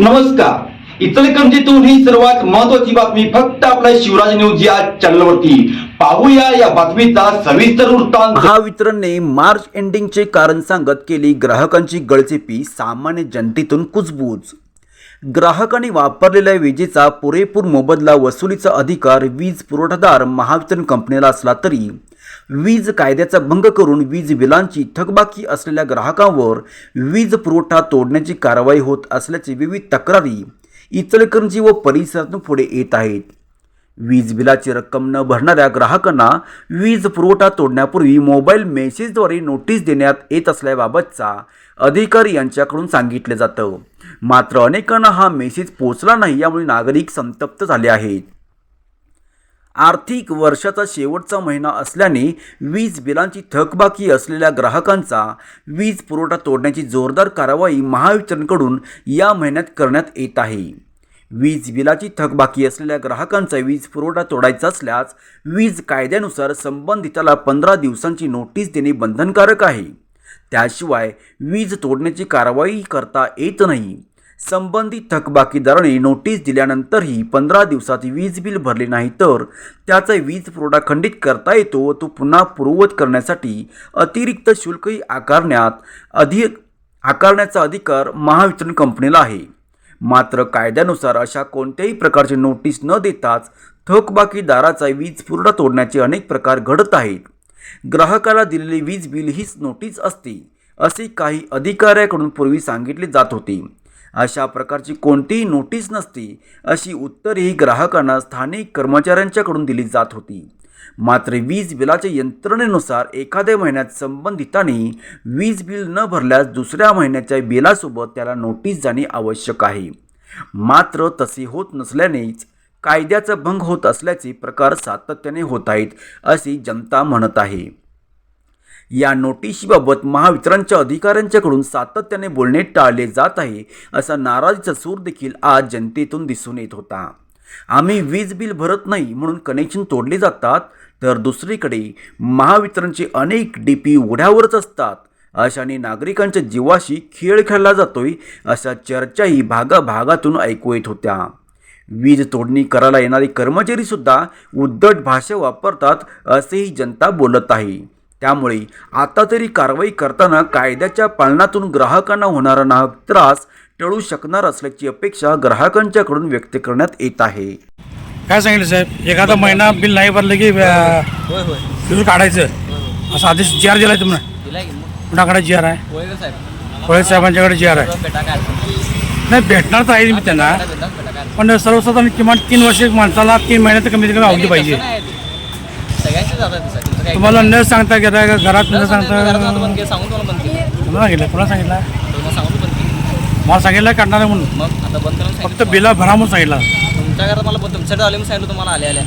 नमस्कार. इचलकरंजीतून ही सर्वात महत्वाची बातमी फक्त आपल्या शिवराज न्यूज या चॅनलवरती. पाहूया या बातमीचा सविस्तर वृत्तांत. महावितरणने मार्च एंडिंगचे कारण सांगत केली ग्राहकांची गळचेपी सामान्य जनतेतून कुजबूज. ग्राहकांनी वापरलेल्या विजेचा पुरेपूर मोबदला वसुलीचा अधिकार वीज पुरवठादार महावितरण कंपनीला असला तरी वीज कायद्याचा भंग करून वीज बिलांची थकबाकी असलेल्या ग्राहकांवर वीज पुरवठा तोडण्याची कारवाई होत असल्याची विविध तक्रारी इचलकरंजी व परिसरातून पुढे येत आहेत. वीज बिलाची रक्कम न भरणाऱ्या ग्राहकांना वीज पुरवठा तोडण्यापूर्वी मोबाईल मेसेजद्वारे नोटीस देण्यात येत असल्याबाबतचा अधिकारी यांच्याकडून सांगितलं जातं. मात्र अनेकांना हा मेसेज पोचला नाही यामुळे नागरिक संतप्त झाले आहेत. आर्थिक वर्षाचा शेवटचा महिना असल्याने वीज बिलांची थकबाकी असलेल्या ग्राहकांचा वीज पुरवठा तोडण्याची जोरदार कारवाई महावितरणकडून या महिन्यात करण्यात येत आहे. वीज बिलाची थकबाकी असलेल्या ग्राहकांचा वीज पुरवठा तोडायचा असल्यास वीज कायद्यानुसार संबंधिताला पंधरा दिवसांची नोटीस देणे बंधनकारक आहे. त्याशिवाय वीज तोडण्याची कारवाई करता येत नाही. संबंधित थकबाकीदाराने नोटीस दिल्यानंतरही पंधरा दिवसात वीज बिल भरले नाही तर त्याचा वीज पुरवठा खंडित करता येतो व तो पुन्हा पूर्ववत करण्यासाठी अतिरिक्त शुल्कही आकारण्यात अधिक आकारण्याचा अधिकार महावितरण कंपनीला आहे. मात्र कायद्यानुसार अशा कोणत्याही प्रकारची नोटीस न देताच थकबाकीदाराचा वीज पुरवठा तोडण्याचे अनेक प्रकार घडत आहेत. ग्राहकाला दिलेली वीज बिल हीच नोटीस असते असे काही अधिकाऱ्याकडून पूर्वी सांगितले जात होते. अशा प्रकारची कोणतीही नोटीस नसते अशी उत्तरेही ग्राहकांना स्थानिक कर्मचाऱ्यांच्याकडून दिली जात होती. मात्र वीज बिलाच्या यंत्रणेनुसार एखाद्या महिन्यात संबंधिताने वीज बिल न भरल्यास दुसऱ्या महिन्याच्या बिलासोबत त्याला नोटीस जाणे आवश्यक आहे. मात्र तसे होत नसल्यानेच कायद्याचा भंग होत असल्याचे प्रकार सातत्याने होत आहेत अशी जनता म्हणत आहे. या नोटिशीबाबत महावितरणच्या अधिकाऱ्यांच्याकडून सातत्याने बोलणे टाळले जात आहे असा नाराजीचा सूर देखील आज जनतेतून दिसून येत होता. आम्ही वीज बिल भरत नाही म्हणून कनेक्शन तोडले जातात तर दुसरीकडे महावितरणचे अनेक डी पी उघड्यावरच असतात अशाने नागरिकांच्या जीवाशी खेळ खेळला जातोय अशा चर्चाही भागाभागातून ऐकू येत होत्या. वीज तोडणी करायला येणारे कर्मचारी सुद्धा उद्धट भाषा वापरतात असेही जनता बोलत आहे. त्यामुळे आता तरी कारवाई करताना कायद्याच्या पालनातून ग्राहकांना होणारा नाहक त्रास टळू शकणार असल्याची अपेक्षा ग्राहकांच्याकडून व्यक्त करण्यात येत आहे. काय सांगितलं साहेब? एखादा महिना बिल नाही भरलं की बिल काढायचं. असं आदेश जी आर दिलाय तुम्हाला? कुणाकडे जी आर आहे? कोळे साहेबांच्याकडे जी आर आहे. नाही. भेटणार तर आहे मी त्यांना. पण सर्वसाधारण किमान तीन वर्ष माणसाला तीन महिन्यात कमीत कमी आवडली पाहिजे. तुम्हाला न सांगता घेता घरात न सांगता कोणाला सांगितलं? कोणाला सांगितलं? मला सांगितलं काढणार आहे म्हणून. फक्त बिला भरा म्हणून सांगितलं. तुमच्या घरात मला तुमच्याकडे आले म्हणून सांगितलं तुम्हाला आले आल्या.